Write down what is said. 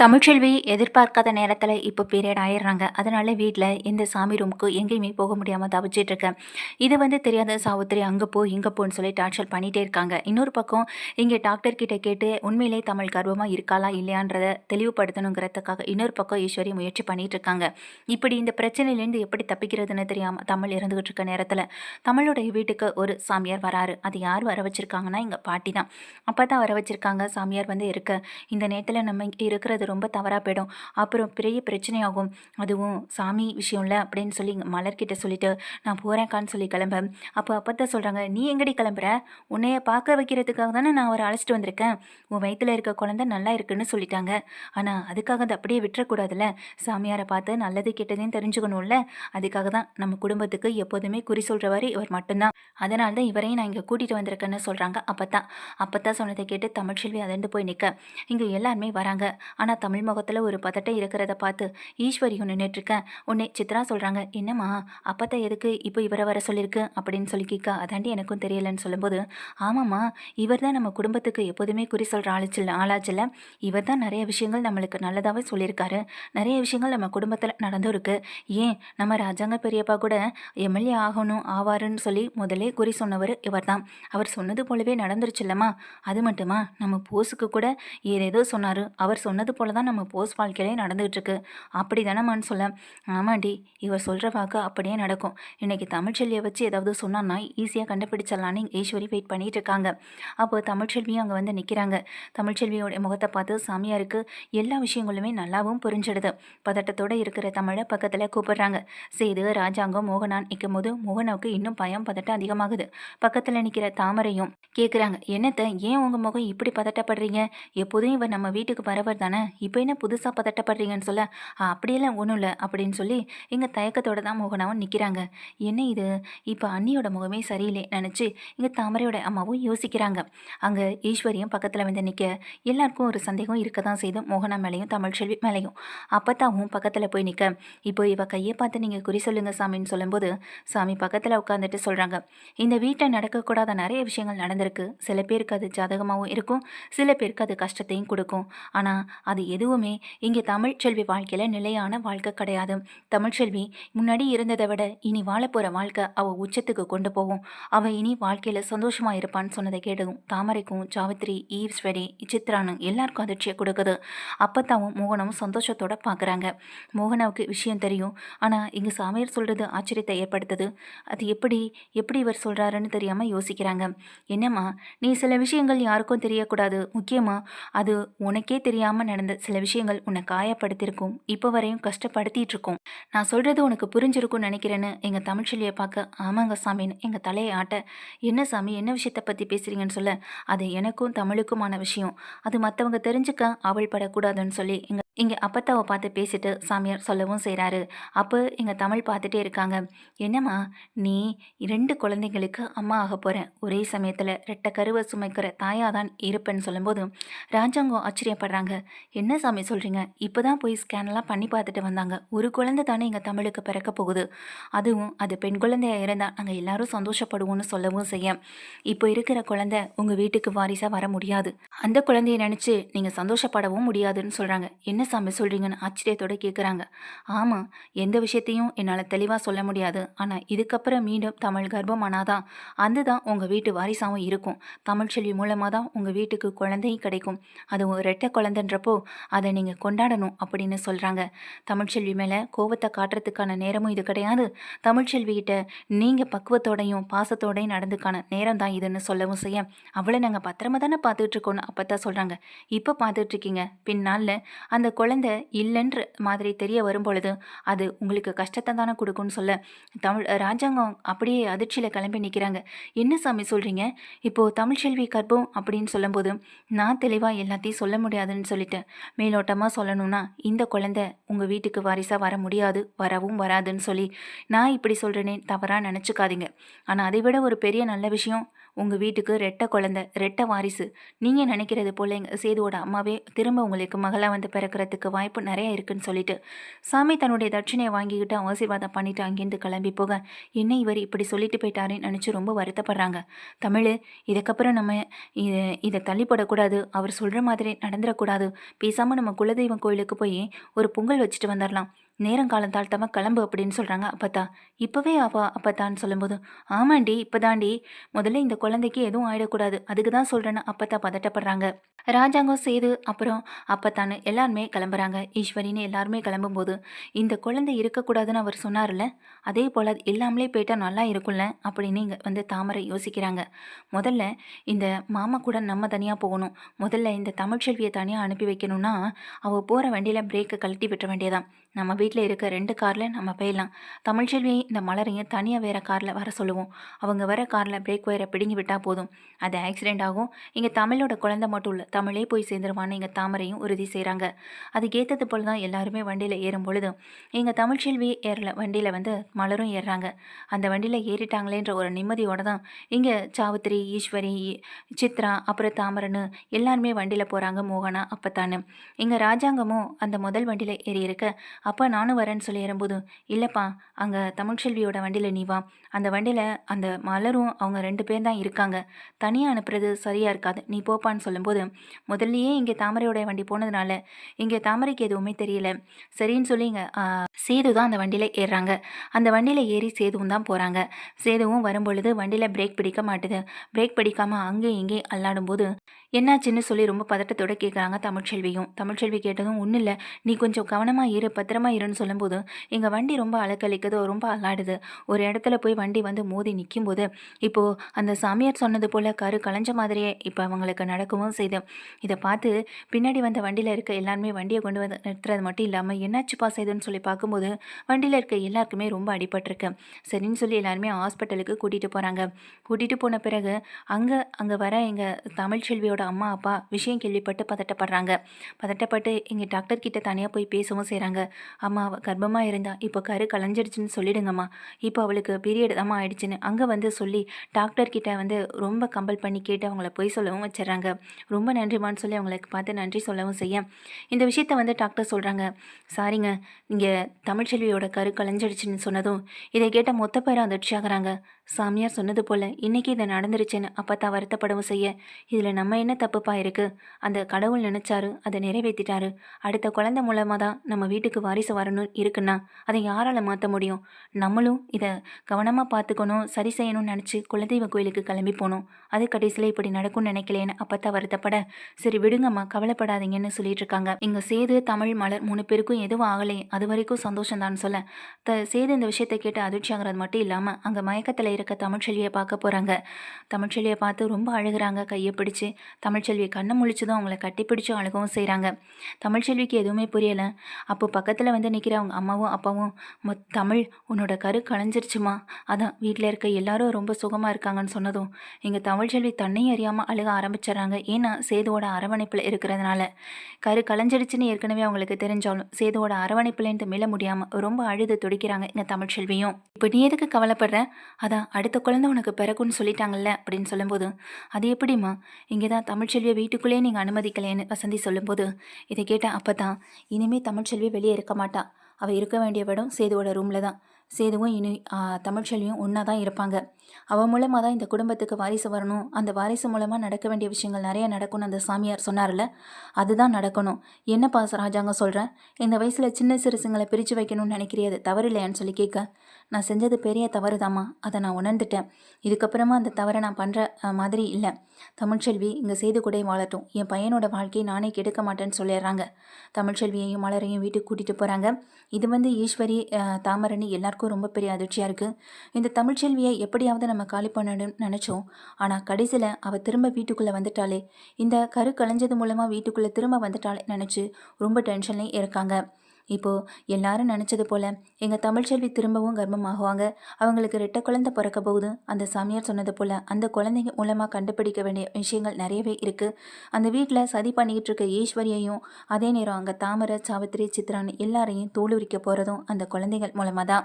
தமிழ்ச்செல்வி எதிர்பார்க்காத நேரத்தில் இப்போ பீரியட் ஆயிடுறாங்க. அதனால வீட்டில் எந்த சாமி ரூமுக்கு எங்கேயுமே போக முடியாமல் தவிச்சிட்டு இருக்கேன். இது வந்து தெரியாத சாவித்திரி அங்கே போ இங்கே போன்னு சொல்லி டார்ச்சர் பண்ணிகிட்டே இருக்காங்க. இன்னொரு பக்கம் இங்கே டாக்டர் கிட்ட கேட்டு உண்மையிலே தமிழ் கர்வமாக இருக்காளா இல்லையான்றதை தெளிவுபடுத்தணுங்கிறதுக்காக இன்னொரு பக்கம் ஈஸ்வரி முயற்சி பண்ணிட்டு இருக்காங்க. இப்படி இந்த பிரச்சனையிலேருந்து எப்படி தப்பிக்கிறதுன்னு தெரியாமல் தமிழ் இருந்துகிட்டு இருக்க நேரத்தில் தமிழுடைய வீட்டுக்கு ஒரு சாமியார் வராரு. அது யார் வர வச்சிருக்காங்கன்னா எங்கள் பாட்டி தான். அப்போ தான் வர வச்சிருக்காங்க சாமியார் வந்து இருக்க. இந்த நேரத்தில் நம்ம இருக்கிறது ரொம்ப தவறாக போயிடும். அப்புறம் பெரிய பிரச்சனையாகும். அதுவும் சாமி விஷயம்ல அப்படின்னு சொல்லி மலர்கிட்ட சொல்லிட்டு நான் போகிறேன்க்கான்னு சொல்லி கிளம்ப. அப்போ அப்போ தான் சொல்கிறாங்க நீ எங்கடி கிளம்புற? உன்னைய பார்க்க வைக்கிறதுக்காக தானே நான் அவரை அழைச்சிட்டு வந்திருக்கேன். உன் வயிற்றுல இருக்க குழந்தை நல்லா இருக்குன்னு சொல்லிட்டாங்க. ஆனால் அதுக்காக அதை அப்படியே விட்டுறக்கூடாதுல்ல? சாமியாரை பார்த்து நல்லது கெட்டதையும் தெரிஞ்சுக்கணும்ல? அதுக்காக தான் நம்ம குடும்பத்துக்கு எப்போதுமே குறி சொல்கிறவர் இவர் மட்டும்தான். அதனால தான் இவரையும் நான் இங்கே கூட்டிகிட்டு வந்திருக்கேன்னு சொல்கிறாங்க அப்போ தான் அப்போ தான் சொன்னதை கேட்டு தமிழ்ச்செல்வி அதண்டு போய் நிற்க இங்கே எல்லாருமே வராங்க. ஆனால் தமிழ் முகத்தில் ஒரு பதட்டம் இருக்கிறத பார்த்து ஈஸ்வரியும் நின்றுட்டுருக்கேன் உன்னை சித்ரா சொல்கிறாங்க என்னம்மா? அப்பத்தை எதுக்கு இப்போ இவரை வர சொல்லியிருக்கு? அப்படின்னு சொல்லி கேட்க அதாண்டி எனக்கும் தெரியலன்னு சொல்லும்போது ஆமாம்மா. இவர் தான் நம்ம குடும்பத்துக்கு எப்போதுமே குறி சொல்கிற ஆளாச்சில் ஆளாச்சில் இவர் தான் நிறைய விஷயங்கள் நம்மளுக்கு நல்லதாகவே சொல்லியிருக்காரு. நிறைய விஷயங்கள் நம்ம குடும்பத்தில் நடந்துருக்கு ஏன்? நம்ம ராஜாங்க பெரியப்பா கூட எம்எல்ஏ ஆகணும் ஆவாருன்னு சொல்லி முதலே குறி சொன்னவர் இவர் தான். அவர் சொன்னது போலவே நடந்துருச்சுல்லம்மா. அது மட்டுமா? நம்ம போஸுக்கு கூட ஏதேதோ சொன்னார். அவர் சொன்னது போல தான் நம்ம போஸ் வாழ்க்கையிலே நடந்துகிட்ருக்கு. அப்படி தானம்மான்னு சொல்ல. ஆமாண்டி இவர் சொல்கிற வாக்கு அப்படியே நடக்கும். இன்றைக்கி தமிழ்ச்செல்வியை வச்சு ஏதாவது சொன்னான்னா ஈஸியாக கண்டுபிடிச்சிடலான்னு ஈஸ்வரி வெயிட் பண்ணிகிட்டு இருக்காங்க அப்போ தமிழ்ச்செல்வியும் அங்கே வந்து நிற்கிறாங்க தமிழ்ச்செல்வியோட முகத்தை பார்த்து சாமியாருக்கு எல்லா விஷயங்களுமே நல்லாவும் புரிஞ்சிடுது. பதட்டத்தோடு இருக்கிற தமிழை பக்கத்தில் கூப்பிடுறாங்க. சேது ராஜாங்கம் மோகனான் நிற்கும் போது மோகனாவுக்கு இன்னும் பயம் பதட்டம் அதிகமாகுது. பக்கத்தில் நிற்கிற தாமரையும் கேட்குறாங்க என்னத்தை ஏன் உங்கள் முகம் இப்படி பதட்டப்படுறீங்க? எப்போதும் இவர் நம்ம வீட்டுக்கு வரவர் தானே? இப்போ என்ன புதுசாக பதட்டப்படுறீங்கன்னு சொல்ல அப்படியெல்லாம் ஒன்றும் இல்லை அப்படின்னு சொல்லி இங்கே தயக்கத்தோட தான் மோகனாவும் நிற்கிறாங்க என்ன இது? இப்போ அண்ணியோட முகமே சரியில்லை நினச்சி இங்கே தாமரையோட அம்மாவும் யோசிக்கிறாங்க. அங்கே ஈஸ்வரியும் பக்கத்தில் வந்து நிற்க எல்லாருக்கும் ஒரு சந்தேகம் இருக்க தான் செய்து மோகனா மேலேயும் தமிழ்ச்செல்வி மேலேயும். அப்பத்தாவும் பக்கத்தில் போய் நிற்க இப்போ இவ கையை பார்த்து நீங்கள் குறி சொல்லுங்க சாமின்னு சொல்லும்போது சாமி பக்கத்தில் உட்காந்துட்டு சொல்கிறாங்க இந்த வீட்டில் நடக்கக்கூடாத நிறைய விஷயங்கள் நடந்திருக்கு. சில பேருக்கு அது ஜாதகமாகவும் இருக்கும் சில பேருக்கு அது கஷ்டத்தையும் கொடுக்கும். ஆனால் அது எதுவுமே இங்கே தமிழ்ச்செல்வி வாழ்க்கையில் நிலையான வாழ்க்கை கிடையாது. தமிழ்ச்செல்வி முன்னாடி இருந்ததை விட இனி வாழப்போகிற வாழ்க்கை அவள் உச்சத்துக்கு கொண்டு போகும். அவள் இனி வாழ்க்கையில் சந்தோஷமாக இருப்பான்னு சொன்னதை கேட்டதும் தாமரைக்கும் சாவித்ரி ஈஸ்வரி சித்ரானு எல்லாருக்கும் அதிர்ச்சியை கொடுக்குது. அப்பத்தாவும் மோகனமும் சந்தோஷத்தோட பார்க்குறாங்க மோகனாவுக்கு விஷயம் தெரியும். ஆனால் இங்கே சாமியார் சொல்கிறது ஆச்சரியத்தை ஏற்படுத்துது. அது எப்படி எப்படி இவர் சொல்கிறாருன்னு தெரியாமல் யோசிக்கிறாங்க. என்னம்மா நீ சில விஷயங்கள் யாருக்கும் தெரியக்கூடாது. முக்கியமாக அது உனக்கே தெரியாமல் நடந்த சில விஷயங்கள் உன்னை காயப்படுத்தியிருக்கும். இப்போ வரையும் கஷ்டப்படுத்திட்டு இருக்கோம் நான் சொல்கிறது உனக்கு புரிஞ்சிருக்கும்னு நினைக்கிறேன்னு எங்கள் தமிழ்ச்செல்வியை பார்க்க ஆமாங்க சாமின்னு எங்கள் தலையை ஆட்ட. என்ன சாமி என்ன விஷயத்தை பற்றி பேசுகிறீங்கன்னு சொல்ல? அது எனக்கும் தமிழுக்குமான விஷயம். அது மற்றவங்க தெரிஞ்சுக்க அவள் படக்கூடாதுன்னு சொல்லி எங்கள் இங்கே அப்பத்தாவை பார்த்து பேசிட்டு சாமியார் சொல்லவும் செய்கிறாரு அப்போ எங்கள் தமிழ் பார்த்துட்டே இருக்காங்க. என்னம்மா நீ ரெண்டு குழந்தைங்களுக்கு அம்மா ஆக போகிறேன் ஒரே சமயத்தில் ரெட்டை கருவை சுமைக்கிற தாயாக தான் இருப்பேன்னு சொல்லும்போது ராஜாங்கம் ஆச்சரியப்படுறாங்க. என்ன சாமி சொல்கிறீங்க இப்போ தான் போய் ஸ்கேன்லாம் பண்ணி பார்த்துட்டு வந்தாங்க. ஒரு குழந்தை தானே எங்கள் தமிழுக்கு பிறக்க போகுது. அதுவும் அது பெண் குழந்தையாக இருந்தால் நாங்கள் எல்லாரும் சந்தோஷப்படுவோம்னு சொல்லவும் செய்ய. இப்போ இருக்கிற குழந்தை உங்கள் வீட்டுக்கு வாரிசாக வர முடியாது. அந்த குழந்தைய நினச்சி நீங்கள் சந்தோஷப்படவும் முடியாதுன்னு சொல்கிறாங்க என்ன சாமி சொல்கிறீங்கன்னு ஆச்சரியத்தோட கேட்குறாங்க ஆமாம் எந்த விஷயத்தையும் என்னால் தெளிவாக சொல்ல முடியாது. ஆனால் இதுக்கப்புறம் மீண்டும் தமிழ் கர்ப்பமானாதான் அந்த தான் உங்கள் வீட்டு வாரிசாகவும் இருக்கும். தமிழ்ச்செல்வி மூலமாக தான் உங்கள் வீட்டுக்கு குழந்தையும் கிடைக்கும். அதுவும் ரெட்டை குழந்தைன்றப்போ அதை நீங்கள் கொண்டாடணும் அப்படின்னு சொல்கிறாங்க தமிழ்ச்செல்வி மேலே கோபத்தை காட்டுறதுக்கான நேரமும் இது கிடையாது. தமிழ்ச்செல்விகிட்ட நீங்கள் பக்குவத்தோடையும் பாசத்தோடையும் நடந்துக்கான நேரம் தான் இதுன்னு சொல்லவும் செய்ய. அவளை நாங்கள் பத்திரமா தானே பார்த்துட்ருக்கோன்னு அப்போ தான் சொல்கிறாங்க இப்போ பார்த்துட்ருக்கீங்க பின்னால் அந்த குழந்தை இல்லைன்ற மாதிரி தெரிய வரும்பொழுது அது உங்களுக்கு கஷ்டத்தை தானே கொடுக்கும்னு சொல்ல தமிழ் ராஜாங்கம் அப்படியே அதிர்ச்சியில் கிளம்பி நிற்கிறாங்க என்ன சாமி சொல்கிறீங்க இப்போது தமிழ்ச்செல்வி கர்ப்பம் அப்படின்னு சொல்லும்போது நான் தெளிவாக எல்லாத்தையும் சொல்ல முடியாதுன்னு சொல்லிட்டேன். மேலோட்டமாக சொல்லணும்னா இந்த குழந்தை உங்கள் வீட்டுக்கு வாரிசாக வர முடியாது வரவும் வராதுன்னு சொல்லி நான் இப்படி சொல்கிறேனே தவறாக நினச்சிக்காதீங்க. ஆனால் அதை விட ஒரு பெரிய நல்ல விஷயம் உங்கள் வீட்டுக்கு ரெட்டை குழந்தை ரெட்டை வாரிசு. நீங்கள் நினைக்கிறது போல் எங்கள் சேதுவோட அம்மாவே திரும்ப உங்களுக்கு மகளாக வந்து பிறக்கிறதுக்கு வாய்ப்பு நிறையா இருக்குன்னு சொல்லிட்டு சாமி தன்னுடைய தட்சணையை வாங்கிக்கிட்டு ஆசீர்வாதம் பண்ணிட்டு அங்கேருந்து கிளம்பி போக என்ன இவர் இப்படி சொல்லிட்டு போயிட்டாருன்னு நினச்சி ரொம்ப வருத்தப்படுறாங்க. தமிழ் இதுக்கப்புறம் நம்ம இதை இதை தள்ளிப்படக்கூடாது. அவர் சொல்கிற மாதிரி நடந்துடக்கூடாது. பேசாமல் நம்ம குலதெய்வம் கோயிலுக்கு போய் ஒரு பொங்கல் வச்சுட்டு வந்துடலாம் நேரம் காலம் கிளம்பு அப்படின்னு சொல்கிறாங்க அப்பத்தா இப்போவே ஆவா அப்பத்தான்னு சொல்லும்போது ஆமாண்டி இப்போதாண்டி. முதல்ல இந்த குழந்தைக்கு எதுவும் ஆயிடக்கூடாது. அதுக்கு தான் சொல்கிறேன்னு அப்பத்தா பதட்டப்படுறாங்க. ராஜாங்கம் சேது அப்புறம் அப்பத்தான்னு எல்லாருமே கிளம்புறாங்க. ஈஸ்வரின்னு எல்லாருமே கிளம்பும்போது இந்த குழந்தை இருக்கக்கூடாதுன்னு அவர் சொன்னார்ல அதே போல் அது இல்லாமலே போயிட்டால் நல்லா இருக்கும்ல? அப்படின்னு இங்கே வந்து தாமரை யோசிக்கிறாங்க. முதல்ல இந்த மாமா கூட நம்ம தனியாக போகணும். முதல்ல இந்த தமிழ்ச்செல்வியை தனியாக அனுப்பி வைக்கணும்னா அவள் போகிற வண்டியில் பிரேக்கை கழட்டி விட்டுற வேண்டியதான் நம்ம வீட்டில் இருக்க ரெண்டு காரில் நம்ம போயிடலாம். தமிழ்செல்வியை இந்த மலரையும் தனியாக வேறு காரில் வர சொல்லுவோம். அவங்க வர காரில் பிரேக் ஒயரை பிடுங்கி விட்டால் போதும். அது ஆக்சிடெண்ட் ஆகும். இங்கே தமிழோட குழந்தை மட்டும் இல்லை தமிழே போய் சேர்ந்துருவான்னு எங்கள் தாமரையும் உறுதி செய்கிறாங்க அதுக்கு ஏற்றது போல் தான் எல்லாருமே வண்டியில் ஏறும் பொழுது எங்கள் தமிழ்ச்செல்வி ஏறல வண்டியில் வந்து மலரும் ஏறுறாங்க. அந்த வண்டியில் ஏறிட்டாங்களேன்ற ஒரு நிம்மதியோட தான் இங்கே சாவித்திரி ஈஸ்வரி சித்ரா அப்புறம் தாமரன்னு எல்லாருமே வண்டியில் போகிறாங்க மோகனா அப்பத்தானு இங்கே ராஜாங்கமும் அந்த முதல் வண்டியில் ஏறி இருக்க அப்பா நானும் வரேன்னு சொல்லி ஏறும்போது இல்லைப்பா அங்கே தமிழ்ச்செல்வியோட வண்டியில் நீ வா. அந்த வண்டியில் அந்த மலரும் அவங்க ரெண்டு பேர் தான் இருக்காங்க. தனியாக அனுப்புறது சரியாக இருக்காது. நீ போப்பான்னு சொல்லும்போது முதல்லையே இங்கே தாமரையோட வண்டி போனதுனால இங்கே தாமரைக்கு எதுவுமே தெரியல. சரின்னு சொல்லி இங்கே சேது தான் அந்த வண்டியில் ஏறுறாங்க. அந்த வண்டியில் ஏறி சேதுவும் தான் போகிறாங்க சேதுவும் வரும்பொழுது வண்டியில் பிரேக் பிடிக்க மாட்டுது. பிரேக் பிடிக்காமல் அங்கேயும் இங்கே அல்லாடும்போது என்னாச்சுன்னு சொல்லி ரொம்ப பதட்டத்தோட கேட்குறாங்க தமிழ்ச்செல்வியும் தமிழ்ச்செல்வி கேட்டதும் ஒன்றும் இல்லை. நீ கொஞ்சம் கவனமாக இரு பத்திரமா இருன்னு சொல்லும்போது எங்கள் வண்டி ரொம்ப அலக்கழிக்குது ரொம்ப அலாடுது. ஒரு இடத்துல போய் வண்டி வந்து மோதி நிற்கும் போது இப்போது அந்த சாமியார் சொன்னது போல் கரு களைஞ்ச மாதிரியே இப்போ அவங்களுக்கு நடக்கவும் செய்து. இதை பார்த்து பின்னாடி வந்த வண்டியில் இருக்க எல்லாருமே வண்டியை கொண்டு வந்து நிறுத்துறது மட்டும் இல்லாமல் என்னாச்சுப்பா செய்துன்னு சொல்லி பார்க்கும்போது வண்டியில் இருக்க எல்லாருக்குமே ரொம்ப அடிபட்டிருக்கு. சரின்னு சொல்லி எல்லாருமே ஹாஸ்பிட்டலுக்கு கூட்டிகிட்டு போகிறாங்க கூட்டிகிட்டு போன பிறகு அங்கே அங்கே வர எங்கள் தமிழ்ச்செல்வியோட அம்மா அப்பா விஷயம் கேள்விப்பட்டு பதட்டப்படுறாங்க. பதட்டப்பட்டு எங்கள் டாக்டர் கிட்ட தனியாக போய் பேசவும் செய்கிறாங்க அம்மா அவள் கர்ப்பமாக இருந்தா இப்போ கரு கலைஞ்சிடுச்சுன்னு சொல்லிடுங்கம்மா. இப்போ அவளுக்கு பீரியட் தான் ஆயிடுச்சுன்னு அங்கே வந்து சொல்லி டாக்டர்கிட்ட வந்து ரொம்ப கம்பல் பண்ணி கேட்டு அவங்கள பொய் சொல்லவும் வச்சிடறாங்க. ரொம்ப நன்றிமான்னு சொல்லி அவங்களுக்கு பார்த்து நன்றி சொல்லவும் செய்ய. இந்த விஷயத்த வந்து டாக்டர் சொல்கிறாங்க சாரிங்க இங்கே தமிழ்ச்செல்வியோட கரு கலைஞ்சிடுச்சுன்னு சொன்னதும் இதை கேட்ட மொத்த பேரும் அதிர்ச்சி ஆகிறாங்க சாமியார் சொன்னது போல் இன்றைக்கி இதை நடந்துருச்சுன்னு அப்போ தான் வருத்தப்படவும் செய்ய. இதில் நம்ம என்ன தப்புப்பா இருக்குது அந்த கடவுள் நினச்சாரு அதை நிறைவேற்றிட்டாரு அடுத்த குழந்தை மூலமாக தான் நம்ம வீட்டுக்கு வாரிசு வரணும் இருக்குன்னா அதை யாரால் மாற்ற முடியும்? நம்மளும் இதை கவனமாக பார்த்துக்கணும் சரி செய்யணும்னு நினச்சி குலதெய்வ கோயிலுக்கு கிளம்பி போகணும் அது கடைசியில் இப்படி நடக்கும்னு நினைக்கலேன்னு அப்பத்தா வருத்தப்பட சரி விடுங்கம்மா கவலைப்படாதீங்கன்னு சொல்லிட்டு இருக்காங்க. இங்கே சேது தமிழ் மலர் மூணு பேருக்கும் எதுவும் ஆகலை. அது வரைக்கும் சந்தோஷம் தான் சொல்ல. த சேது இந்த விஷயத்தை கேட்டு அதிர்ச்சி ஆகிறது மட்டும் இல்லாமல் அங்கே மயக்கத்தில் இருக்க தமிழ்ச்செல்வியை பார்க்க போகிறாங்க தமிழ்ச்செல்வியை பார்த்து ரொம்ப அழுகிறாங்க கையை பிடிச்சி. தமிழ்ச்செல்வியை கண்ணை முழிச்சதும் அவங்கள கட்டிப்பிடிச்சும் அழுகவும் செய்கிறாங்க தமிழ்ச்செல்விக்கு எதுவுமே புரியலை. அப்போ பக்கத்து பக்கத்தில் வந்து நிற்கிற அவங்க அம்மாவும் அப்பாவும் மொத் தமிழ் உன்னோட கரு களைஞ்சிருச்சுமா? அதான் வீட்டில் இருக்க எல்லாரும் ரொம்ப சுகமாக இருக்காங்கன்னு சொன்னதும் எங்கள் தமிழ்ச்செல்வி தன்னையும் அறியாமல் அழுக ஆரம்பிச்சிடறாங்க. ஏன்னா சேதுவோட அரவணைப்பில் இருக்கிறதுனால. கரு களைஞ்சிடுச்சுன்னு ஏற்கனவே அவங்களுக்கு தெரிஞ்சாலும் சேதுவோட அரவணைப்புலேருந்து மீள முடியாமல் ரொம்ப அழுது துடிக்கிறாங்க எங்கள் தமிழ்ச்செல்வியும் இப்போ நீ எதுக்கு கவலைப்படுற? அதான் அடுத்த குழந்தை உனக்கு பிறகுன்னு சொல்லிட்டாங்கல்ல? அப்படின்னு சொல்லும்போது அது எப்படிம்மா? இங்கே தான் தமிழ்ச்செல்வியை வீட்டுக்குள்ளேயே நீங்கள் அனுமதிக்கலைன்னு வசந்தி சொல்லும்போது இதை கேட்டால் அப்போ தான் இனிமேல் தமிழ்ச்செல்வி வெளியே இருக்க இருக்க மாட்டாள் அவள் இருக்க வேண்டிய இடம் சேதுவோட ரூமில் தான். சேதுவும் இனி தமிழ்ச்செல்வியும் ஒன்றா தான் இருப்பாங்க. அவள் மூலமாக தான் இந்த குடும்பத்துக்கு வாரிசு வரணும். அந்த வாரிசு மூலமாக நடக்க வேண்டிய விஷயங்கள் நிறைய நடக்கும்னு அந்த சாமியார் சொன்னார்ல அதுதான் நடக்கணும். என்னப்பா ராஜாங்க சொல்கிறேன் இந்த வயசில் சின்ன சிறுசுங்களை பிரித்து வைக்கணும்னு நினைக்கிறியது தவறு இல்லையான்னு சொல்லி கேட்க. நான் செஞ்சது பெரிய தவறு தாம்மா அதை நான் உணர்ந்துட்டேன். இதுக்கப்புறமா அந்த தவறை நான் பண்ணுற மாதிரி இல்லை. தமிழ்ச்செல்வி இங்கே செய்து கூட வாழட்டும். என் பையனோட வாழ்க்கையை நானே கெடுக்க மாட்டேன்னு சொல்லிடுறாங்க. தமிழ்ச்செல்வியையும் மலரையும் வீட்டுக்கு கூட்டிகிட்டு போகிறாங்க இது வந்து ஈஸ்வரி தாமரணி எல்லாருக்கும் ரொம்ப பெரிய அதிர்ச்சியாக இருக்குது இந்த தமிழ்ச்செல்வியை எப்படியாவது நம்ம காலி பண்ணணும்னு நினச்சோம். ஆனால் கடைசியில் அவள் திரும்ப வீட்டுக்குள்ளே வந்துட்டாலே இந்த கரு களைஞ்சது மூலமாக வீட்டுக்குள்ளே திரும்ப வந்துட்டாலே நினச்சி ரொம்ப டென்ஷன்லேயும் இருக்காங்க. இப்போது எல்லாரும் நினச்சது போல் எங்கள் தமிழ்ச்செல்வி திரும்பவும் கர்ப்பமாகுவாங்க. அவங்களுக்கு ரெட்டை குழந்தை பிறக்க போகுது. அந்த சாமியார் சொன்னது போல் அந்த குழந்தைங்க மூலமாக கண்டுபிடிக்க வேண்டிய விஷயங்கள் நிறையவே இருக்குது அந்த வீட்டில் சதி பண்ணிக்கிட்டு இருக்க ஈஸ்வரியையும் அதே நேரம் அங்கே தாமரை சாவித்திரி சித்ரான்னு எல்லாரையும் தோலுரிக்க போகிறதும் அந்த குழந்தைகள் மூலமாக தான்